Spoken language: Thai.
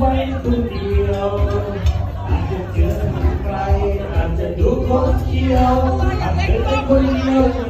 ไว้คนเดียวอาจจะเจอใครอาจจะดูคนเดียวอาจจะเป็นคนเดียว